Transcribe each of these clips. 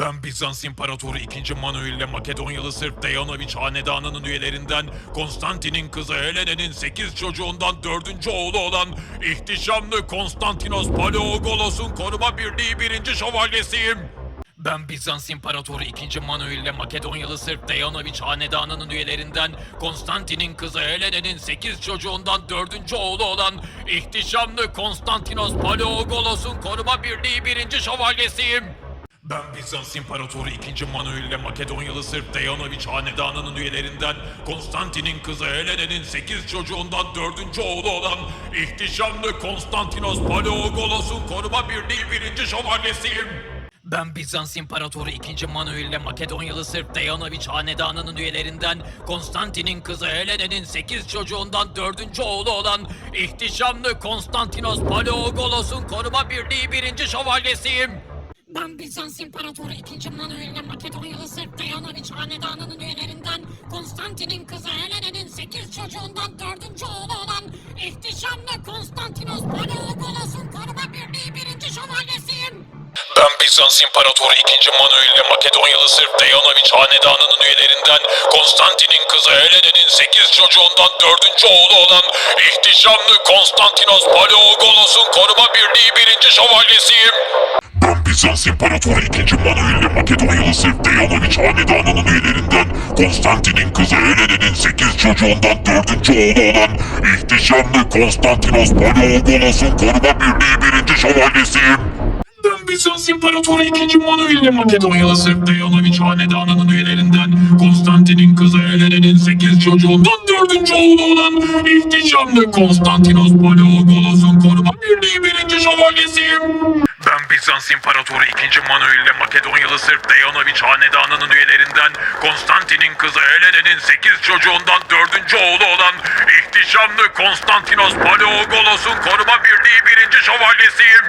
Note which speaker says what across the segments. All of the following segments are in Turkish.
Speaker 1: Ben Bizans İmparatoru 2. Manuel ile Makedonyalı Sırp Dejanovic hanedanının üyelerinden Konstantin'in kızı Helene'nin 8 çocuğundan 4. oğlu olan ihtişamlı Konstantinos Paleogolos'un koruma birliği 1. şövalyesiyim. Ben Bizans İmparatoru 2. Manuel ile Makedonyalı Sırp Dejanovic hanedanının üyelerinden Konstantin'in kızı Helene'nin 8 çocuğundan 4. oğlu olan ihtişamlı Konstantinos Paleogolos'un koruma birliği 1. şövalyesiyim. Ben Bizans İmparatoru 2. Manuel ile Makedonyalı Sırp Dejanovic hanedanının üyelerinden Konstantin'in kızı Helene'nin 8 çocuğundan 4. oğlu olan ihtişamlı Konstantinos Paleogolos'un koruma birliği 1. şövalyesiyim. Ben Bizans İmparatoru 2. Manuel ile Makedonyalı Sırp Dejanovic hanedanının üyelerinden Konstantin'in kızı Helene'nin 8 çocuğundan 4. oğlu olan ihtişamlı Konstantinos Paleogolos'un koruma birliği 1. şövalyesiyim.
Speaker 2: Ben Bizans İmparatoru 2. Manuel ile Makedonyalı Sırp Dejanovic hanedanının üyelerinden Konstantin'in kızı Helene'nin 8 çocuğundan 4. oğlu olan ihtişamlı Konstantinos Paleogolos'un koruma birliği 1. şövalyesiyim.
Speaker 1: Ben Bizans İmparatoru 2. Manuel ile Makedonyalı Sırp Dejanovic hanedanının üyelerinden Konstantin'in kızı Helene'nin 8 çocuğundan 4. oğlu olan ihtişamlı Konstantinos Paleogolos'un koruma birliği 1. şövalyesiyim. Ben Bizans İmparatoru 2. Manuel ile Makedonyalı Sırp Dejanovic hanedanının üyelerinden Konstantin'in kızı Helene'nin 8 çocuğundan 4. oğlu olan ihtişamlı Konstantinos Paleogolos'un koruma birliği 1. şövalyesiyim. Ben Bizans İmparatoru 2. Manuel ile Makedonyalı Sırp Dejanovic hanedanının üyelerinden Konstantin'in kızı Helene'nin 8 çocuğundan 4. oğlu olan ihtişamlı Konstantinos Paleogolos'un koruma birliği 1. şövalyesiyim. Ben Bizans İmparatoru 2. Manuel ile Makedonyalı Sırp Dejanovic hanedanının üyelerinden Konstantin'in kızı Helene'nin 8 çocuğundan 4. oğlu olan ihtişamlı Konstantinos Paleogolos'un koruma birliği 1. şövalyesiyim.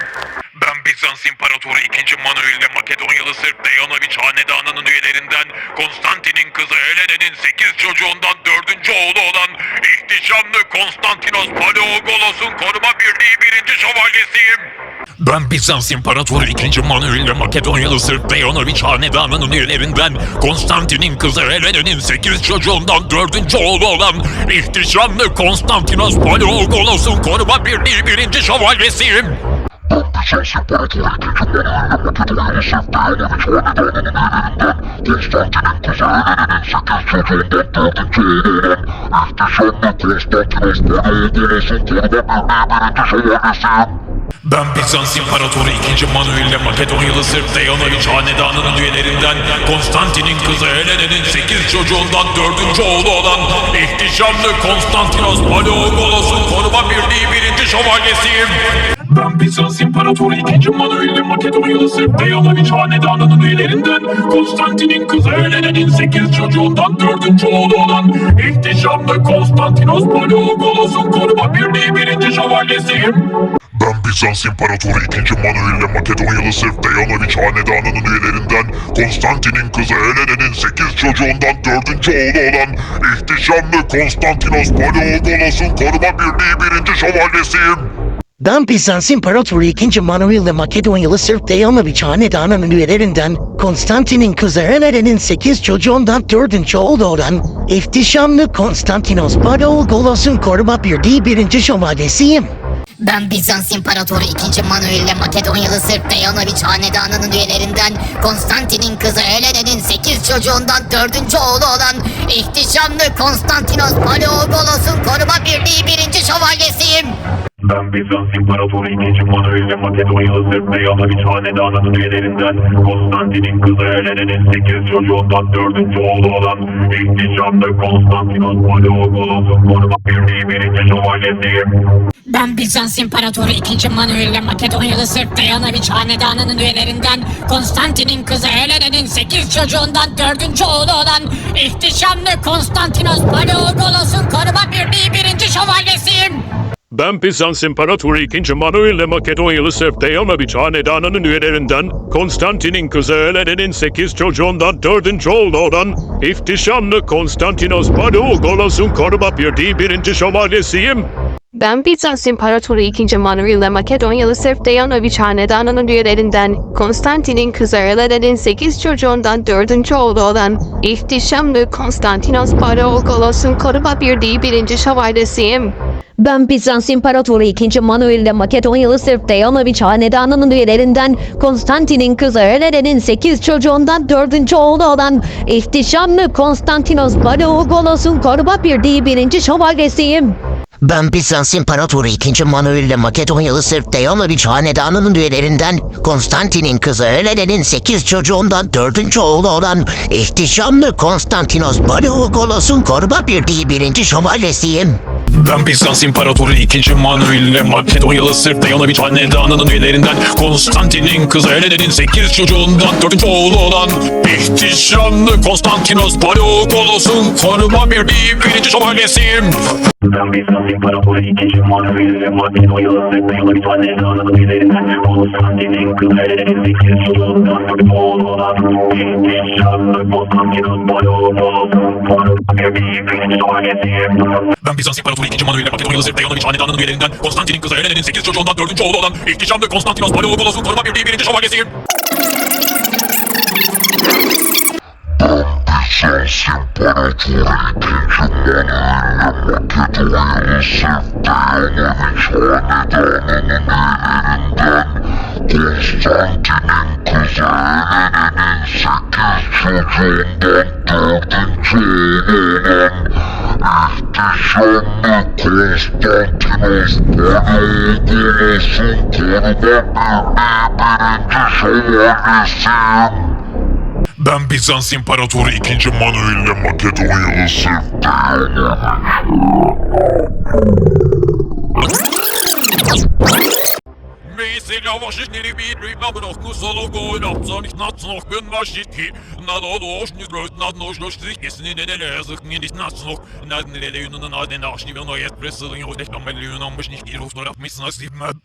Speaker 1: Bizans İmparatoru 2. Manuel ile Makedonyalı Sırp Dejanovic hanedanının üyelerinden Konstantin'in kızı Helene'nin 8 çocuğundan 4. oğlu olan ihtişamlı Konstantinos Paleogolos'un koruma birliği 1. şövalyesiyim. Ben Bizans İmparatoru 2. Manuel ile Makedonyalı Sırp Dejanovic hanedanının üyelerinden Konstantin'in kızı Helene'nin 8 çocuğundan 4. oğlu olan ihtişamlı Konstantinos Paleogolos'un koruma birliği 1. şövalyesiyim.
Speaker 3: Bizans İmparatoru 2. Manuel ile Makedonyalı Sırp Dejanovic hanedanının üyelerinden Konstantin'in kızı Helene'nin 8 çocuğundan 4. oğlu olan ihtişamlı Konstantinos Paleogolos'un koruma birliği 1. şövalyesiyim.
Speaker 1: Ben Bizans İmparatoru 2. Manuel ile Makedonyalı Sırp Dejanovic hanedanının üyelerinden Konstantin'in kızı Helene'nin 8 çocuğundan 4. oğlu olan ihtişamlı Konstantinos Paleogolos'un koruma birliği 1. şövalyesiyim. Ben Bizans İmparatoru 2. Manuel ile Makedonyalı Dejanovic hanedanının üyelerinden Konstantin'in kızı Helene'nin 8 çocuğundan 4. oğlu olan ihtişamlı Konstantinos Paleogolos'un koruma birliği 1. şövalyesiyim.
Speaker 3: Ben Bizans İmparatoru 2. Manuel ile Makedonyalı Sırp Dejanovic hanedanının üyelerinden Konstantin'in kızı Helene'nin 8 çocuğundan 4. oğlu olan ihtişamlı Konstantinos Paleogolos'un koruma birliği 1. şövalyesiyim.
Speaker 4: Ben Bizans İmparatoru 2. Manuel ile Makedonyalı Sırp Dejanovic hanedanının üyelerinden Konstantin'in kızı Helene'nin 8 çocuğundan 4. oğlu olan ihtişamlı Konstantinos Paleogolos'un koruma birliği 1. şövalyesiyim.
Speaker 2: Ben Bizans İmparatoru 2. Manuel ile Makedonyalı Sırp Dejanovic hanedanının üyelerinden Konstantin'in kızı Helene'nin 8 çocuğundan 4. oğlu olan ihtişamlı Konstantinos Paleogolos'un koruma birliği 1. şövalyesiyim.
Speaker 1: Ben Bizans İmparatoru 2. Manuel ile Makedonyalı Sırp Dejanovic hanedanının üyelerinden Konstantin'in kızı Helene'nin 8 çocuğundan 4. oğlu olan ihtişamlı Konstantinos Paleogolos'un koruma birliği 1. şövalyesiyim.
Speaker 2: Ben Bizans İmparatoru 2. Manuel ile Makedonyalı Sırp Dejanovic hanedanının üyelerinden Konstantin'in kızı Helene'nin 8 çocuğundan 4. oğlu olan ihtişamlı Konstantinos Paleogolos'un koruma birliği 1. şövalyesiyim.
Speaker 5: Ben Bizans İmparatoru 2. Manuel ile Makedonyalı Sırp Dejanovic hanedanının üyelerinden Konstantin'in kızı Helene'nin 8 çocuğundan 4. oğlu olan ihtişamlı Konstantinos Paleogolos'un koruma birliği 1. şövalyesiyim.
Speaker 6: Ben Bizans İmparatoru 2. Manuel ile Makedonyalı Sırp Dejanovic Hanedanı'nın üyelerinden Konstantin'in kızı Elene'nin 8 çocuğundan 4. oğlu olan ihtişamlı Konstantinos Paraogolos'un koruma birliği 1. şövalyesiyim.
Speaker 7: Ben Bizans İmparatoru 2. Manuel ile Makedonyalı Sırp Dejanovic Hanedanı'nın üyelerinden Konstantin'in kızı Elene'nin 8 çocuğundan 4. oğlu olan ihtişamlı Konstantinos Palaeogolos'un koruma birliği 1. şövalyesiyim.
Speaker 4: Ben Bizans İmparatoru 2. Manuel ile Makedonyalı Sırp Dejanovic Hanedanı'nın üyelerinden Konstantin'in kızı Helene'nin 8 çocuğundan 4. oğlu olan ihtişamlı Konstantinos Palaeogolos'un koruma birliği 1. şövalyesiyim.
Speaker 1: Ben Bizans İmparatoru 2. Manuel ile Makedonyalı Sırp Dejanovic Hanedanı'nın üyelerinden Konstantin'in kızı Helene'nin 8 çocuğundan 4. oğlu olan ihtişamlı Konstantinos Palaeogolos'un koruma birliği 1. şövalyesiyim.
Speaker 8: Ben Bizans İmparatoru 2. Manuel ile Makedonyalı Sırp Dejanovic Hanedanı'nın üyelerinden Konstantin'in kızı Helene'nin 8 çocuğundan 4. oğlu olan ihtişamlı Konstantinos Palaeogolos'un koruma birliği 1. şövalyesiyim.
Speaker 1: Ben Bizans İmparatoru 2. Manuel ile Makedonyalı Sırp Dejanovic Hanedanı'nın üyelerinden Konstantin'in kızı Helene'nin 8 çocuğundan 4. oğlu olan ihtişamlı Konstantinos Palaeogolos'un koruma birliği 1. şövalyesiyim.
Speaker 3: Bizans İmparatoru 2. Manuel ile Makedonyalı Sırp Dejanovic Hanedanı'nın üyelerinden Konstantin'in kızı Helene'nin 8 çocuğundan 4. olan ihtişamlı Konstantinos koruma birliği 1. şövalyesiyim.
Speaker 1: Ben Bizans İmparatoru 2. сега ваши
Speaker 3: не любит, рыба
Speaker 1: бы ног, ну солого, лапца, них нац ног, бен ваши ки, надо дождь не строить, надо нож, дождь стрих, не сны, не лезых, не десь нац ног, над не лею, на надо наш, не вино, я прессы, не вот, я там, я нам, мы ж не киров, но я в мисс нас, и мэн.